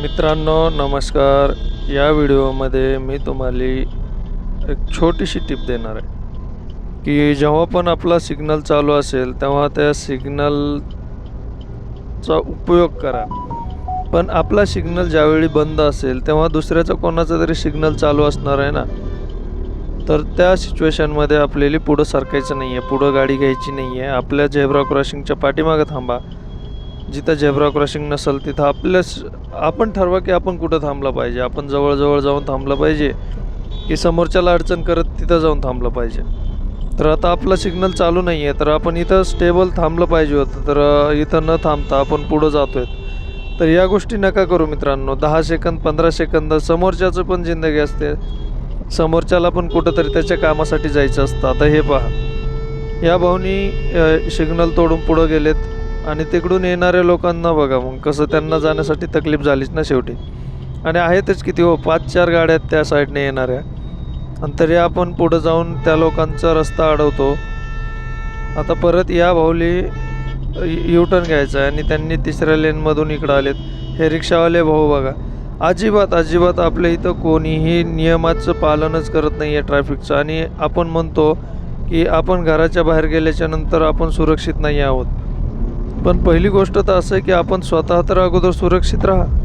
मित्रांनो नमस्कार. या व्हिडिओमध्ये मी तुम्हाला एक छोटीशी टिप देणार आहे. की जेव्हा पण आपला सिग्नल चालू असेल तेव्हा त्या सिग्नलचा उपयोग करा. पण आपला सिग्नल ज्यावेळी बंद असेल तेव्हा दुसऱ्याचा कोणाचा तरी सिग्नल चालू असणार आहे ना? तर त्या सिच्युएशनमध्ये आपल्याला पुढं सरकायचं नाही आहे पुढं गाडी घ्यायची नाही आहे आपल्या झेब्रा क्रॉसिंगच्या पाठीमागं थांबा. जिथं झेब्रा क्रॉसिंग नसेल तिथं आपल्याच आपण ठरवा की आपण कुठं थांबलं पाहिजे. आपण जवळजवळ जाऊन थांबलं पाहिजे की समोरच्याला अडचण करत तिथं जाऊन थांबलं पाहिजे. तर आता आपला सिग्नल चालू नाही आहे तर आपण इथं स्टेबल थांबलं पाहिजे होतं. तर इथं न थांबता आपण पुढं जातो आहे तर या गोष्टी नका करू मित्रांनो. दहा सेकंद पंधरा सेकंद समोरच्याचं पण जिंदगी असते. समोरच्याला पण कुठंतरी त्याच्या कामासाठी जायचं असतं. आता हे पहा. या भाऊनी सिग्नल तोडून पुढं गेलेत. आणि तिकडून येणाऱ्या लोकांना बघा मग कसं त्यांना जाण्यासाठी तकलीफ झालीच ना शेवटी. आणि आहेतच किती हो पाच चार गाड्या आहेत त्या साईडने येणाऱ्या. आणि तरी आपण पुढं जाऊन त्या लोकांचा रस्ता अडवतो. आता परत या भाऊली यू टर्न घ्यायचा आहे आणि त्यांनी तिसऱ्या लेनमधून इकडं आलेत. हे रिक्षावाले भाऊ बघा अजिबात अजिबात आपल्या इथं कोणीही नियमाचं पालनच करत नाही आहे ट्रॅफिकचं. आणि आपण म्हणतो की आपण घराच्या बाहेर गेल्याच्यानंतर आपण सुरक्षित नाही आहोत. पण पहिली गोष्ट तर असं आहे की आपण स्वतः तर अगोदर सुरक्षित राहा.